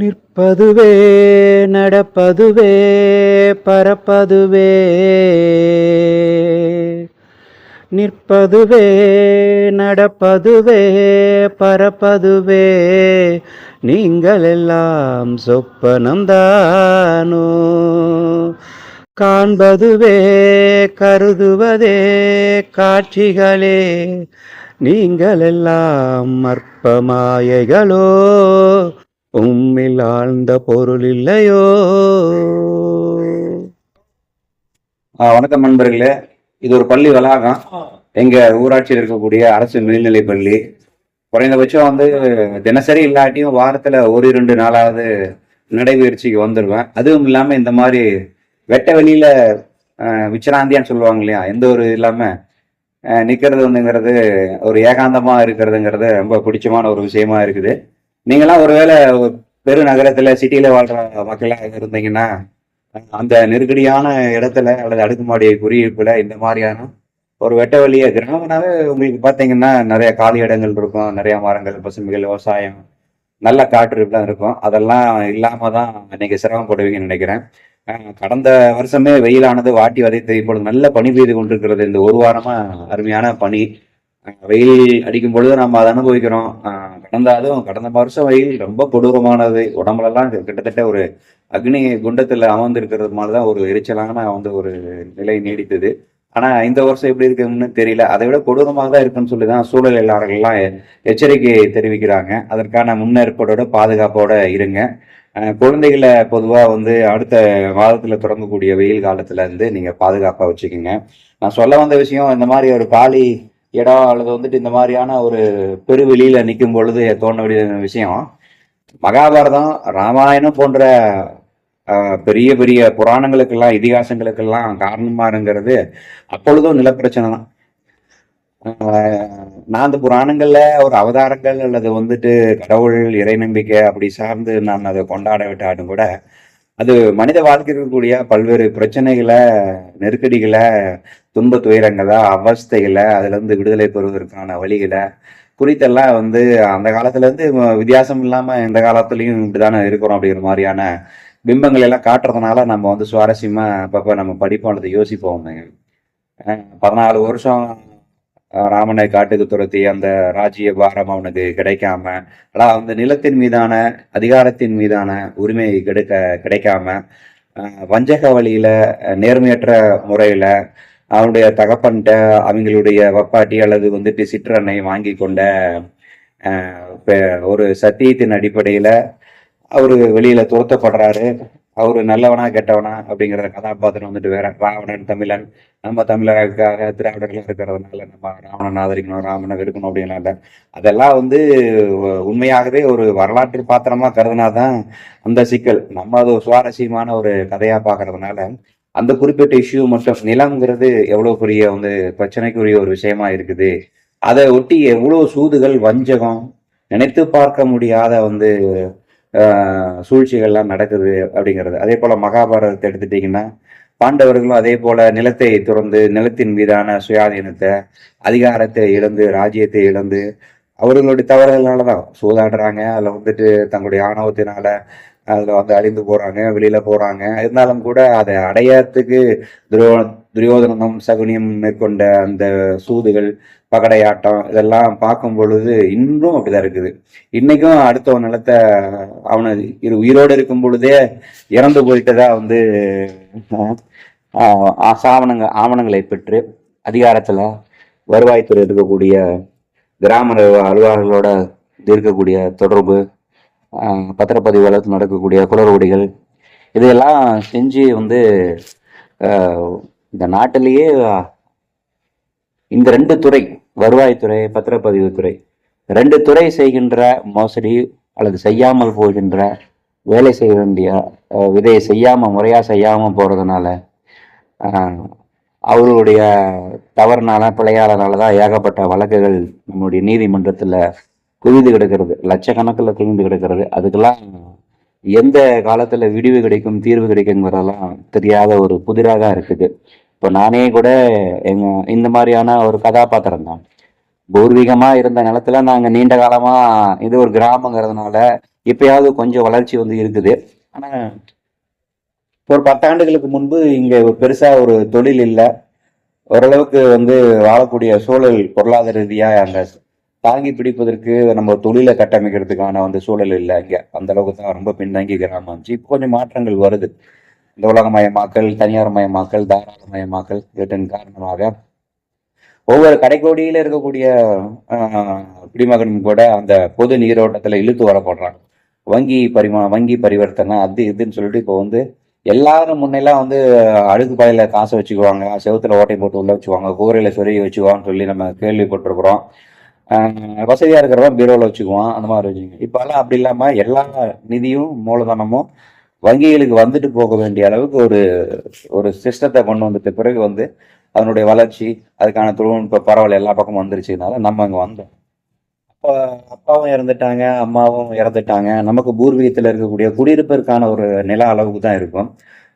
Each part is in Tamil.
நிற்பதுவே நடப்பதுவே பரப்பதுவே. நிற்பதுவே நடப்பதுவே பரப்பதுவே. நீங்கள் எல்லாம் சொப்பனம்தானோ? காண்பதுவே கருதுவதே காட்சிகளே. நீங்கள் எல்லாம் அற்பமாயைகளோ? உம்மில் ஆழ்ந்த பொருள் இல்லையோ? ஆ, வணக்கம் நண்பர்களே. இது ஒரு பள்ளி வளாகம். எங்க ஊராட்சியில் இருக்கக்கூடிய அரசு மேல்நிலைப் பள்ளி. குறைந்தபட்சம் வந்து தினசரி இல்லாட்டியும் வாரத்துல ஒரு இரண்டு நாளாவது நடைபயிற்சிக்கு வந்துடுவேன் அதுவும் இல்லாம இந்த மாதிரி வெட்ட வெளியில விச்சராந்தியான்னு சொல்லுவாங்க இல்லையா? எந்த ஒரு இல்லாம அஹ், நிக்கிறது வந்துங்கிறது ஒரு ஏகாந்தமா இருக்கிறதுங்கிறது ரொம்ப பிடிச்சமான ஒரு விஷயமா இருக்குது. நீங்களாம் ஒருவேளை ஒரு பெருநகரத்துல சிட்டியில வாழ்ற மக்களா இருந்தீங்கன்னா அந்த நெருக்கடியான இடத்துல அல்லது அடுக்குமாடி குடியிருப்புல இந்த மாதிரியான ஒரு வெட்ட வெளிய கிராமம்னாவே உங்களுக்கு பார்த்தீங்கன்னா நிறைய காலி இடங்கள் இருக்கும் நிறைய மரங்கள் பசுமைகள் விவசாயம் நல்ல காற்றுலாம் இருக்கும். அதெல்லாம் இல்லாம தான் இன்னைக்கு சிரமப்படுவீங்கன்னு நினைக்கிறேன். கடந்த வருஷமே வெயிலானது வாட்டி வதைத்து இப்பொழுது நல்ல பனி பெய்து கொண்டிருக்கிறது. இந்த ஒரு வாரமா அருமையான பனி. வெயில் அடிக்கும் பொழுது நம்ம அதை அனுபவிக்கிறோம். கடந்த அதுவும் கடந்த வருஷம் வெயில் ரொம்ப கொடூரமானது. உடம்புலலாம் கிட்டத்தட்ட ஒரு அக்னி குண்டத்தில் அமர்ந்திருக்கிறது மாதிரி தான் ஒரு எரிச்சலான வந்து ஒரு நிலை நீடித்தது. ஆனால் இந்த வருஷம் எப்படி இருக்குன்னு தெரியல. அதை விட கொடூரமாக தான் இருக்குன்னு சொல்லி தான் சூழலாளர்கள்லாம் எச்சரிக்கை தெரிவிக்கிறாங்க. அதற்கான முன்னேற்பாடோட பாதுகாப்போட இருங்க. குழந்தைகளை பொதுவாக வந்து அடுத்த மாதத்தில் தொடங்கக்கூடிய வெயில் காலத்துல இருந்து நீங்கள் பாதுகாப்பாக வச்சுக்கோங்க. நான் சொல்ல வந்த விஷயம் இந்த மாதிரி ஒரு காலி இடம் அல்லது வந்துட்டு இந்த மாதிரியான ஒரு பெருவெளியில நிற்கும் பொழுது தோணக்கூடிய விஷயம். மகாபாரதம் ராமாயணம் போன்ற ஆஹ், பெரிய பெரிய புராணங்களுக்கெல்லாம் இதிகாசங்களுக்கெல்லாம் காரணமா இருங்கிறது அப்பொழுதும் நிலப்பிரச்சனை தான். ஆஹ், நான் அந்த புராணங்கள்ல ஒரு அவதாரங்கள் அல்லது வந்துட்டு கடவுள் இறை நம்பிக்கை அப்படி சார்ந்து நான் அதை கொண்டாட விட்டாலும் கூட அது மனித வாழ்க்கையில் இருக்கக்கூடிய பல்வேறு பிரச்சனைகளை நெருக்கடிகளை துன்ப துயரங்களை அவஸ்தைகளை அதுலேருந்து விடுதலை பெறுவதற்கான வழிகளை குறித்தெல்லாம் வந்து அந்த காலத்துலேருந்து வித்தியாசம் இல்லாமல் இந்த காலத்துலேயும் இப்படிதானே இருக்கிறோம் அப்படிங்கிற மாதிரியான பிம்பங்கள் எல்லாம் காட்டுறதுனால நம்ம வந்து சுவாரஸ்யமாக அப்பப்போ நம்ம படிப்போம் அல்லது யோசிப்போம். பதினாலு வருஷம் ராமனை காட்டுக்கு துரத்தி அந்த ராஜ்ய பாரம் அவனுக்கு கிடைக்காம ஆனால் அந்த நிலத்தின் மீதான அதிகாரத்தின் மீதான உரிமை கிடைக்க கிடைக்காம வஞ்சக வழியில நேர்மையற்ற முறையில அவனுடைய தகப்பன்கிட்ட அவங்களுடைய வப்பாட்டி அல்லது வந்துட்டு சிற்றனை வாங்கி கொண்ட பெ- ஒரு சத்தியத்தின் அடிப்படையில அவரு வெளியில துரத்தப்படுறாரு. அவரு நல்லவனா கெட்டவனா அப்படிங்கிற கதாபாத்திரம் வந்துட்டு வேற. ராவணன் தமிழன் நம்ம தமிழர்களுக்காக திராவிடர்களாக இருக்கிறதுனால நம்ம ராவணன் ஆதரிக்கணும் ராவணன் எடுக்கணும் அப்படின்னால அதெல்லாம் வந்து உண்மையாகவே ஒரு வரலாற்று பாத்திரமா கருதுனாதான் அந்த சிக்கல். நம்ம அது ஒரு சுவாரஸ்யமான ஒரு கதையா பார்க்கறதுனால அந்த குறிப்பிட்ட இஷ்யூ மற்றும் நிலம்ங்கிறது எவ்வளவு பெரிய வந்து பிரச்சனைக்குரிய ஒரு விஷயமா இருக்குது. அதை ஒட்டி எவ்வளவு சூதுகள் வஞ்சகம் நினைத்து பார்க்க முடியாத வந்து சூழ்ச்சிகள்லாம் நடக்குது அப்படிங்கிறது. அதே போல மகாபாரதத்தை எடுத்துட்டீங்கன்னா பாண்டவர்களும் அதே போல நிலத்தை துறந்து நிலத்தின் மீதான சுயாதீனத்தை அதிகாரத்தை இழந்து ராஜ்யத்தை இழந்து அவர்களுடைய தவறுகளால தான் சூதாடுறாங்க. அதில் வந்துட்டு தங்களுடைய ஆணவத்தினால அதில் வந்து அழிந்து போறாங்க வெளியில போறாங்க. இருந்தாலும் கூட அதை அடையறதுக்கு துரோ துரியோதனமும் சகுனியும் மேற்கொண்ட அந்த சூதுகள் பகடையாட்டம் இதெல்லாம் பார்க்கும் பொழுது இன்னும் அப்படிதான் இருக்குது. இன்னைக்கும் அடுத்த நிலத்தை அவனை இரு உயிரோடு இருக்கும் பொழுதே இறந்து போயிட்டதா வந்து ஆஹ், ஆவணங்க ஆவணங்களை பெற்று அதிகாரத்துல வருவாய்த்துறை இருக்கக்கூடிய கிராம அலுவலர்களோட இருக்கக்கூடிய தொடர்பு ஆஹ், பத்திரப்பதிவு வழக்கு நடக்கக்கூடிய குளறுபடிகள் இதையெல்லாம் செஞ்சு வந்து இந்த நாட்டிலேயே இந்த ரெண்டு துறை வருவாய்த்துறை பத்திரப்பதிவுத்துறை. ரெண்டு துறை செய்கின்ற மோசடி அல்லது செய்யாமல் போகின்ற வேலை செய்ய வேண்டிய விதையை செய்யாமல் முறையாக செய்யாமல் போகிறதுனால அவர்களுடைய தவறுனால பிழையாளனால தான் ஏகப்பட்ட வழக்குகள் நம்முடைய நீதிமன்றத்தில் குவிந்து கிடக்கிறது. லட்சக்கணக்கில் குவிந்து கிடக்கிறது. அதுக்கெல்லாம் எந்த காலத்தில் விடிவு கிடைக்கும் தீர்வு கிடைக்குங்கிறதெல்லாம் தெரியாத ஒரு புதிராக இருக்குது. இப்போ நானே கூட எங்க இந்த மாதிரியான ஒரு கதாபாத்திரம் தான். பூர்வீகமா இருந்த நிலத்துல நாங்க நீண்ட காலமா இது ஒரு கிராமங்கிறதுனால இப்பயாவது கொஞ்சம் வளர்ச்சி வந்து இருக்குது. ஆனா ஒரு பத்தாண்டுகளுக்கு முன்பு இங்க ஒரு பெருசா ஒரு தொழில் இல்லை. ஓரளவுக்கு வந்து வாழக்கூடிய சூழல் பொருளாதார ரீதியா அங்க தாங்கி பிடிப்பதற்கு நம்ம தொழிலை கட்டமைக்கிறதுக்கான வந்து சூழல் இல்லை இங்க. அந்த அளவுக்கு தான் ரொம்ப பின்தங்கி கிராமம். இருந்துச்சு இப்போ கொஞ்சம் மாற்றங்கள் வருது. இந்த உலகமயமாக்கல் தனியார் மயமாக்கல் தாராளமயமாக்கல் இவற்றின் காரணமாக ஒவ்வொரு கடைக்கோடியில இருக்கக்கூடிய குடிமகனும் கூட அந்த பொது நீரோட்டத்துல இழுத்து வரப்படுறாங்க. வங்கி பரிமா வங்கி பரிவர்த்தனை அது இதுன்னு சொல்லிட்டு இப்போ வந்து எல்லாரும் முன்னெல்லாம் வந்து அழுகு பாயில காசை வச்சுக்குவாங்க செவுத்துல ஓட்டை போட்டு உள்ள வச்சுக்குவாங்க கூரையில சொருகி வச்சுக்குவான்னு சொல்லி நம்ம கேள்விப்பட்டிருக்கிறோம். ஆஹ் வசதியா இருக்கிறவன் பீரோல வச்சுக்குவான் அந்த மாதிரி வச்சுக்கோங்க இப்ப எல்லாம் அப்படி இல்லாம எல்லா நிதியும் மூலதனமும் வங்கிகளுக்கு வந்துட்டு போக வேண்டிய அளவுக்கு ஒரு ஒரு சிஸ்டத்தை கொண்டு வந்துட்ட பிறகு வந்து அதனுடைய வளர்ச்சி அதுக்கான தொழில்நுட்ப பரவல் எல்லா பக்கமும் வந்துருச்சுனால நம்ம அங்கே வந்தோம். அப்போ அப்பாவும் இறந்துட்டாங்க அம்மாவும் இறந்துட்டாங்க. நமக்கு பூர்வீகத்தில் இருக்கக்கூடிய குடியிருப்பிற்கான ஒரு நில அளவுக்கு தான் இருக்கும்.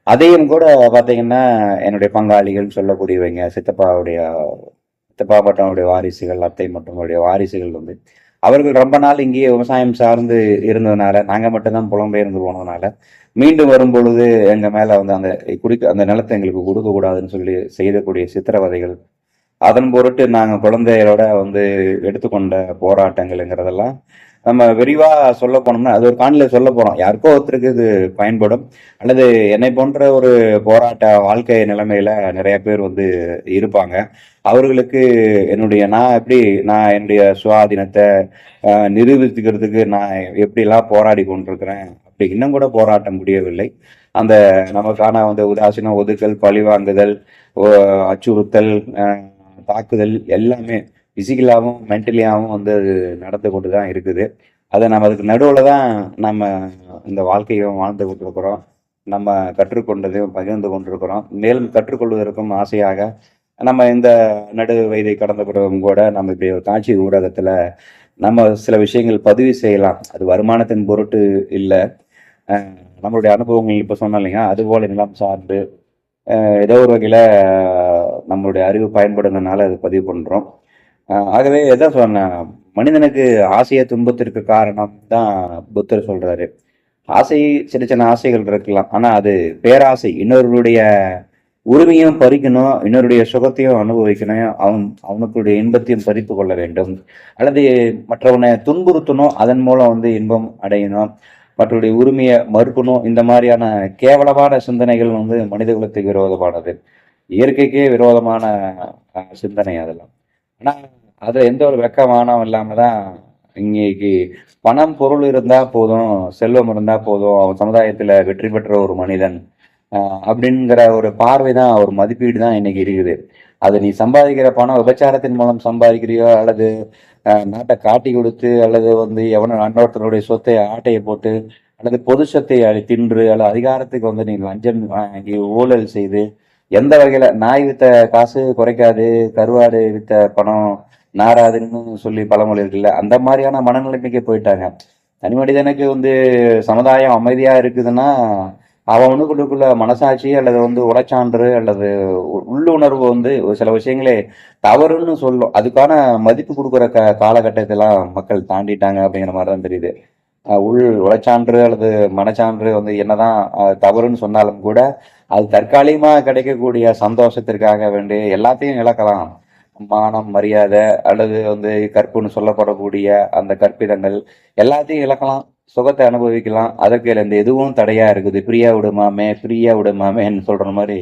அதையும் கூட பார்த்தீங்கன்னா என்னுடைய பங்காளிகள் சொல்லக்கூடியவங்க. சித்தப்பாவுடைய சித்தப்பா பட்டனுடைய வாரிசுகள் அத்தை மற்றவங்களுடைய வாரிசுகள் வந்து அவர்கள் ரொம்ப நாள் இங்கேயே விவசாயம் சார்ந்து இருந்ததுனால நாங்கள் மட்டும்தான் புலம்பெயர்ந்து போனதுனால மீண்டும் வரும்பொழுது எங்கள் மேலே வந்து அந்த குடிக்க அந்த நிலத்தை எங்களுக்கு கொடுக்கக்கூடாதுன்னு சொல்லி செய்யக்கூடிய சித்திரவதைகள் அதன் பொருட்டு நாங்கள் குழந்தைகளோட வந்து எடுத்துக்கொண்ட போராட்டங்கள்ங்கிறதெல்லாம் நம்ம விரிவா சொல்ல போனோம்னா அது ஒரு காணொலியில சொல்ல போறோம். யாருக்கோ ஒருத்தருக்கு இது பயன்படும். அல்லது என்னை போன்ற ஒரு போராட்ட வாழ்க்கை நிலைமையில நிறைய பேர் வந்து இருப்பாங்க. அவர்களுக்கு என்னுடைய நான் எப்படி நான் என்னுடைய சுவாதீனத்தை நிரூபித்துக்கிறதுக்கு நான் எப்படிலாம் போராடி கொண்டிருக்கிறேன் அப்படி இன்னும் கூட போராட்ட முடியவில்லை. அந்த நமக்கான வந்து உதாசீனம் ஒதுக்கல் பழிவாங்குதல் ஓ- அச்சுறுத்தல் தாக்குதல் எல்லாமே பிசிக்கலாகவும் மென்டலியாகவும் வந்து அது நடந்து கொண்டு தான் இருக்குது. அதை நம்ம அதுக்கு நடுவில் தான் நம்ம இந்த வாழ்க்கையை வாழ்ந்து கொண்டிருக்கிறோம். நம்ம கற்றுக்கொண்டதையும் பகிர்ந்து கொண்டிருக்கிறோம். மேலும் கற்றுக்கொள்வதற்கும் ஆசையாக நம்ம இந்த நடு வயதை கடந்த பிறகும் கூட நம்ம இப்படி ஒரு காட்சி ஊடகத்தில் நம்ம சில விஷயங்கள் பதிவு செய்யலாம். அது வருமானத்தின் பொருட்டு இல்லை. நம்மளுடைய அனுபவங்கள் இப்போ சொன்னோம் இல்லைங்க அதுபோல நிலம் சார்ந்து ஏதோ ஒரு வகையில் நம்மளுடைய அறிவு பயன்படுறதுனால அது பதிவு பண்ணுறோம் ஆகவே எதான் சொன்னேன் மனிதனுக்கு ஆசைய துன்பத்திற்கு காரணம் தான் புத்தர் சொல்றாரு. ஆசை சின்ன சின்ன ஆசைகள் இருக்கலாம். ஆனா அது பேராசை. இன்னொருடைய உரிமையும் பறிக்கணும் இன்னொருடைய சுகத்தையும் அனுபவிக்கணும் அவன் அவனுக்குடைய இன்பத்தையும் பறித்து கொள்ள வேண்டும். அல்லது மற்றவனை துன்புறுத்தணும் அதன் மூலம் வந்து இன்பம் அடையணும். மற்றவருடைய உரிமையை மறுக்கணும். இந்த மாதிரியான கேவலமான சிந்தனைகள் வந்து மனித குலத்துக்கு விரோதமானது. இயற்கைக்கே விரோதமான சிந்தனை அதெல்லாம். ஆனா அதில் எந்த ஒரு வெக்கமானம் இல்லாமல் தான் இன்னைக்கு பணம் பொருள் இருந்தா போதும் செல்வம் இருந்தா போதும் அவன் சமுதாயத்துல வெற்றி பெற்ற ஒரு மனிதன் ஆஹ் அப்படிங்கிற ஒரு பார்வை தான் ஒரு மதிப்பீடு தான் இன்னைக்கு இருக்குது. அது நீ சம்பாதிக்கிற பணம் விபச்சாரத்தின் மூலம் சம்பாதிக்கிறியோ அல்லது நாட்டை காட்டி கொடுத்து அல்லது வந்து எவனோ அன்னொருத்தனுடைய சொத்தை ஆட்டையை போட்டு அல்லது பொது சொத்தை அழி- தின்று அல்லது அதிகாரத்துக்கு வந்து நீ லஞ்சம் வாங்கி ஊழல் செய்து எந்த வகையில நாய் வித்த காசு குறைக்காது கருவாடு வித்த பணம் நாராதுன்னு சொல்லி பழமொழி இருக்குல்ல அந்த மாதிரியான மனநிலைமைக்கு போயிட்டாங்க. தனி மனிதனுக்கு வந்து சமுதாயம் அமைதியா இருக்குதுன்னா அவனுக்குள்ளுக்குள்ள மனசாட்சி அல்லது வந்து உடச்சான்று அல்லது உள்ளுணர்வு வந்து ஒரு சில விஷயங்களே தவறுன்னு சொல்லும். அதுக்கான மதிப்பு கொடுக்குற க காலகட்டத்தெல்லாம் மக்கள் தாண்டிட்டாங்க அப்படிங்கிற மாதிரி தான் தெரியுது. உள் உழைச்சான்று அல்லது மனச்சான்று வந்து என்னதான் தவறுன்னு சொன்னாலும் கூட அது தற்காலிகமாக கிடைக்கக்கூடிய சந்தோஷத்திற்காக வேண்டி எல்லாத்தையும் இழக்கலாம். மானம் மரியாதை அல்லது வந்து கற்புன்னு சொல்லப்படக்கூடிய அந்த கற்பிதங்கள் எல்லாத்தையும் இழக்கலாம். சுகத்தை அனுபவிக்கலாம். அதற்கு இந்த எதுவும் தடையா இருக்குது. பிரியா விடுமாமே பிரியா விடுமாமேன்னு சொல்ற மாதிரி.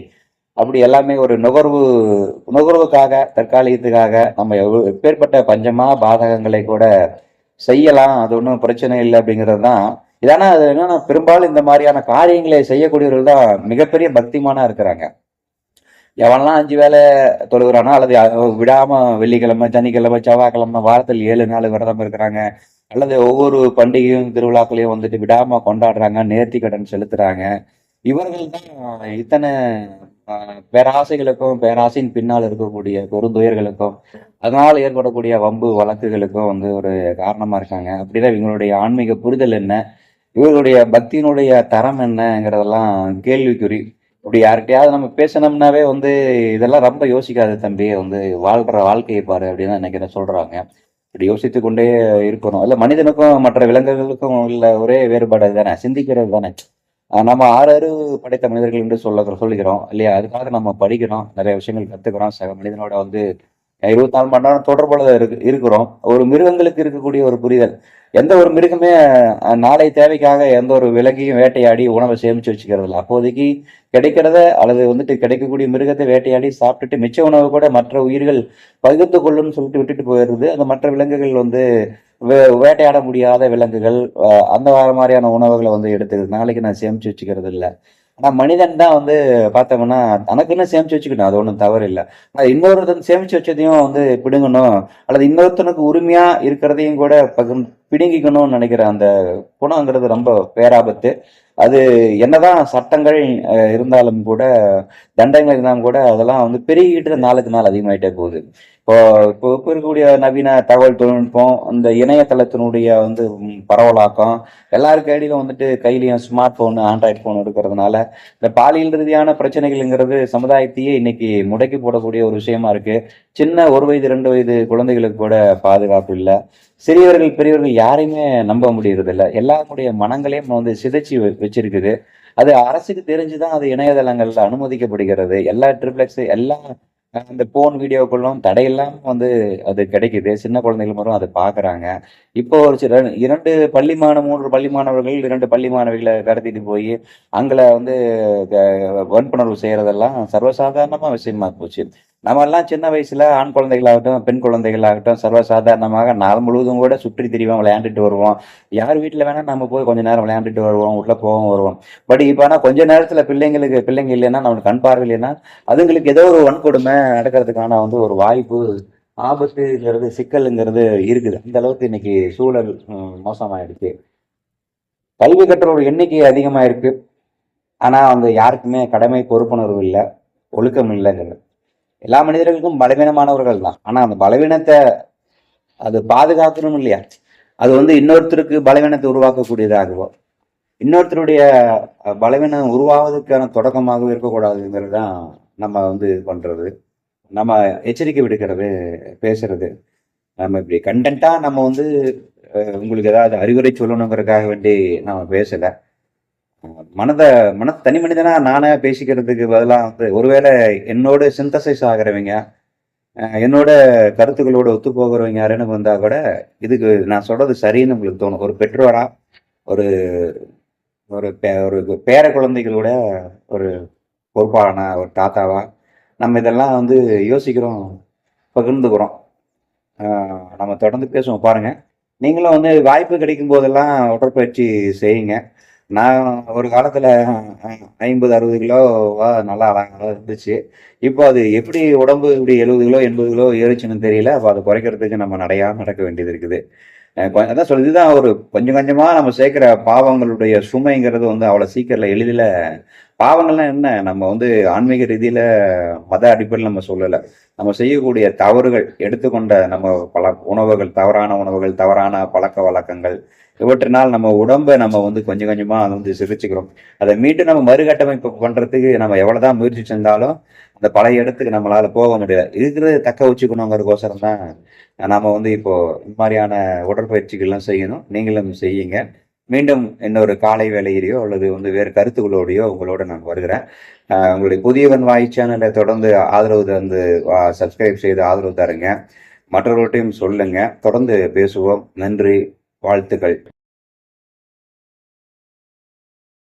அப்படி எல்லாமே ஒரு நுகர்வு நுகர்வுக்காக தற்காலிகத்துக்காக நம்ம எப்பேற்பட்ட பஞ்சமா பாதகங்களை கூட செய்யலாம் அது ஒன்றும் பிரச்சனை இல்லை அப்படிங்கிறது தான். ஏன்னா அது என்னன்னா பெரும்பாலும் இந்த மாதிரியான காரியங்களை செய்யக்கூடியவர்கள் தான் மிகப்பெரிய பக்திமானா இருக்கிறாங்க. எவன்லாம் அஞ்சு வேலை தொழுகிறானோ அல்லது விடாம வெள்ளிக்கிழமை சனிக்கிழமை செவ்வாய்க்கிழமை வாரத்தில் ஏழு நாள் விரதம் இருக்கிறாங்க அல்லது ஒவ்வொரு பண்டிகையும் திருவிழாக்களையும் வந்துட்டு விடாம கொண்டாடுறாங்க நேர்த்தி கடன் செலுத்துறாங்க. இவர்கள் தான் இத்தனை பேராசைகளுக்கும் பேராசையின் பின்னால் இருக்கக்கூடிய பெருந்துயர்களுக்கும் அதனால் ஏற்படக்கூடிய வம்பு வழக்குகளுக்கும் வந்து ஒரு காரணமா இருக்காங்க. அப்படிதான் இவங்களுடைய ஆன்மீக புரிதல் என்ன? இவர்களுடைய பக்தியினுடைய தரம் என்னங்கிறதெல்லாம் கேள்விக்குறி. இப்படி யார்கிட்டயாவது நம்ம பேசணும்னாவே வந்து இதெல்லாம் ரொம்ப யோசிக்காத தம்பி வந்து வாழ்ற வாழ்க்கையை பாரு அப்படின்னு நினைக்கிறேன் சொல்றாங்க. இப்படி யோசித்து கொண்டே இருக்கணும். இல்ல மனிதனுக்கும் மற்ற விலங்குகளுக்கும் உள்ள ஒரே வேறுபாடு தானே சிந்திக்கிறது தானே. நம்ம ஆறு அறிவு படைத்த மனிதர்கள் என்று சொல்ல சொல்லுகிறோம் இல்லையா? அதுக்காக நம்ம படிக்கிறோம் நிறைய விஷயங்கள் கத்துக்கிறோம். சக மனிதனோட வந்து இருபத்தி நாலு மணி நேரம் தொடர்புல இருக்கு இருக்கிறோம். ஒரு மிருகங்களுக்கு இருக்கக்கூடிய ஒரு புரிதல். எந்த ஒரு மிருகமே நாளை தேவைக்காக எந்த ஒரு விலங்கையும் வேட்டையாடி உணவை சேமிச்சு வச்சுக்கிறது இல்லை. அப்போதைக்கு கிடைக்கிறத அல்லது வந்துட்டு கிடைக்கக்கூடிய மிருகத்தை வேட்டையாடி சாப்பிட்டுட்டு மிச்ச உணவை கூட மற்ற உயிர்கள் பகிர்ந்து கொள்ளும்னு சொல்லிட்டு விட்டுட்டு போயிடுது அந்த மற்ற விலங்குகள் வந்து வேட்டையாட முடியாத விலங்குகள் அந்த அந்த மாதிரியான உணவுகளை வந்து எடுத்துக்குது நாளைக்கு நான் சேமிச்சு வச்சுக்கிறது இல்லை. ஆனால் மனிதன் தான் வந்து பார்த்தோம்னா தனக்குன்னு சேமிச்சு வச்சுக்கணும் அது ஒன்றும் தவறு இல்லை. ஆனா இன்னொருத்தன் சேமிச்சு வச்சதையும் வந்து பிடுங்கணும் அல்லது இன்னொருத்தனுக்கு உரிமையாக இருக்கிறதையும் கூட பகிர்ந்து பிடுங்கிக்கணும்னு நினைக்கிற அந்த குணங்கிறது ரொம்ப பேராபத்து. அது என்னதான் சட்டங்கள் இருந்தாலும் கூட தண்டங்கள் இருந்தாலும் கூட அதெல்லாம் வந்து பெருகிட்டு நாளுக்கு நாள் அதிகமாயிட்டே போகுது. இப்போ இப்போ இப்போ இருக்கக்கூடிய நவீன தகவல் தொழில்நுட்பம் இந்த இணையதளத்தினுடைய வந்து பரவலாக்கம் எல்லாருக்கு கையிலும் வந்துட்டு கையிலையும் ஸ்மார்ட் ஃபோனு ஆண்ட்ராய்ட் போன் இருக்கிறதுனால இந்த பாலியல் ரீதியான பிரச்சனைகள்ங்கிறது சமுதாயத்தையே இன்னைக்கு முடக்கி போடக்கூடிய ஒரு விஷயமா இருக்கு. சின்ன ஒரு வயது ரெண்டு வயது குழந்தைகளுக்கு கூட பாதுகாப்பு இல்லை. சிறியவர்கள் பெரியவர்கள் யாரையுமே நம்ப முடியறது எல்லாருடைய மனங்களையும் வந்து சிதைச்சு வச்சிருக்குது. அது அரசுக்கு தெரிஞ்சுதான் அது இணையதளங்கள்ல அனுமதிக்கப்படுகிறது. எல்லா ட்ரிப்ளெக்ஸ் எல்லா இந்த போன் வீடியோக்களும் தடையெல்லாம் வந்து அது கிடைக்குது. சின்ன குழந்தைகள் மூலம் அதை பாக்குறாங்க. இப்போ ஒரு சில இரண்டு பள்ளி மாணவ மூன்று பள்ளி மாணவர்கள் இரண்டு பள்ளி மாணவிகளை கடத்திட்டு போய் அங்களை வந்து வன்புணர்வு செய்யறதெல்லாம் சர்வசாதாரணமா விஷயமா போச்சு. நம்ம எல்லாம் சின்ன வயசுல ஆண் குழந்தைகளாகட்டும் பெண் குழந்தைகளாகட்டும் சர்வசாதாரணமாக நாள் முழுவதும் கூட சுற்றி திரிவோம் விளையாண்டுட்டு வருவோம். யார் வீட்டில் வேணா நம்ம போய் கொஞ்ச நேரம் விளையாண்டுட்டு வருவோம் உள்ள போவோம் வருவோம். பட் இப்போ ஆனால் கொஞ்ச நேரத்தில் பிள்ளைங்களுக்கு பிள்ளைங்க இல்லைன்னா நம்மளுக்கு கண் பார்வை இல்லைன்னா அதுங்களுக்கு ஏதோ ஒரு வன்கொடுமை நடக்கிறதுக்கான வந்து ஒரு வாய்ப்பு ஆபத்துங்கிறது சிக்கலுங்கிறது இருக்குது. அந்த அளவுக்கு இன்னைக்கு சூழல் மோசமாயிடுச்சு. கல்வி கற்றோர் எண்ணிக்கை அதிகமாக இருக்கு ஆனால் அவங்க யாருக்குமே கடமை பொறுப்புணர்வு இல்லை ஒழுக்கம் இல்லைங்கிறது. எல்லா மனிதர்களுக்கும் பலவீனமானவர்கள் தான் ஆனால் அந்த பலவீனத்தை அது பாதுகாக்கணும் இல்லையா? அது வந்து இன்னொருத்தருக்கு பலவீனத்தை உருவாக்கக்கூடியதாகவோ இன்னொருத்தருடைய பலவீனம் உருவாவதற்கான தொடக்கமாகவும் இருக்கக்கூடாதுங்கிறது தான் நம்ம வந்து இது நம்ம எச்சரிக்கை விடுக்கிறது பேசுறது. நம்ம இப்படி கண்டென்ட்டாக நம்ம வந்து உங்களுக்கு ஏதாவது அறிவுரை சொல்லணுங்கிறதுக்காக வேண்டி நம்ம பேசலை. மனதை மன தனி மனிதனா நானே பேசிக்கிறதுக்கு பதிலாக வந்து ஒருவேளை என்னோட சிந்தசைஸ் ஆகிறவங்க என்னோட கருத்துக்களோட ஒத்து போகிறவங்க யாருன்னு வந்தா கூட இதுக்கு நான் சொல்றது சரின்னு உங்களுக்கு தோணும். ஒரு பெற்றோரா ஒரு ஒரு பே- ஒரு பேர குழந்தைகளோட ஒரு பொறுப்பாளனா ஒரு தாத்தாவா நம்ம இதெல்லாம் வந்து யோசிக்கிறோம் பகிர்ந்துக்கிறோம். நம்ம தொடர்ந்து பேசுவோம். பாருங்க நீங்களும் வந்து வாய்ப்பு கிடைக்கும் போதெல்லாம் உடற்பயிற்சி செய்யுங்க. நான் ஒரு காலத்துல ஐம்பது அறுபது கிலோவா நல்லா அழகாக இருந்துச்சு. இப்போ அது எப்படி உடம்பு இப்படி எழுபது கிலோ எண்பது கிலோ ஏறிச்சுன்னு தெரியல. அப்போ அதை குறைக்கிறதுக்கு நம்ம நடையா நடக்க வேண்டியது இருக்குது. அதான் சொல்லி இதுதான் ஒரு கொஞ்சம் கொஞ்சமா நம்ம சேர்க்கிற பாவங்களுடைய சுமைங்கிறது வந்து அவ்வளவு சீக்கிரம் எளிதில் பாவங்கள்லாம் என்ன? நம்ம வந்து ஆன்மீக ரீதியில மத அடிப்படையில் நம்ம சொல்லல. நம்ம செய்யக்கூடிய தவறுகள் எடுத்துக்கொண்ட நம்ம பல உணவுகள் தவறான உணவுகள் தவறான பழக்க வழக்கங்கள் இவற்றினால் நம்ம உடம்பை நம்ம வந்து கொஞ்சம் கொஞ்சமாக அதை வந்து சிரிச்சுக்கிறோம் அதை மீண்டும் நம்ம மறுகட்டமைப்பு பண்ணுறதுக்கு நம்ம எவ்வளவுதான் முயற்சி செஞ்சாலும் அந்த பழைய இடத்துக்கு நம்மளால் போக முடியல. இருக்கிறத தக்க வச்சுக்கணுங்கிறதுக்கோசரம் தான் நம்ம வந்து இப்போது இந்த மாதிரியான உடற்பயிற்சிகள்லாம் செய்யணும். நீங்களும் செய்யுங்க. மீண்டும் இன்னொரு காலை வேலையிலையோ அல்லது வந்து வேறு கருத்துக்களோடையோ உங்களோட நான் வருகிறேன். உங்களுடைய புதியவன் வாய் சேனலை தொடர்ந்து ஆதரவு தந்து சப்ஸ்கிரைப் செய்து ஆதரவு தருங்க. மற்றவர்கள்ட்டையும் சொல்லுங்க. தொடர்ந்து பேசுவோம். நன்றி. வாழ்த்துக்கள்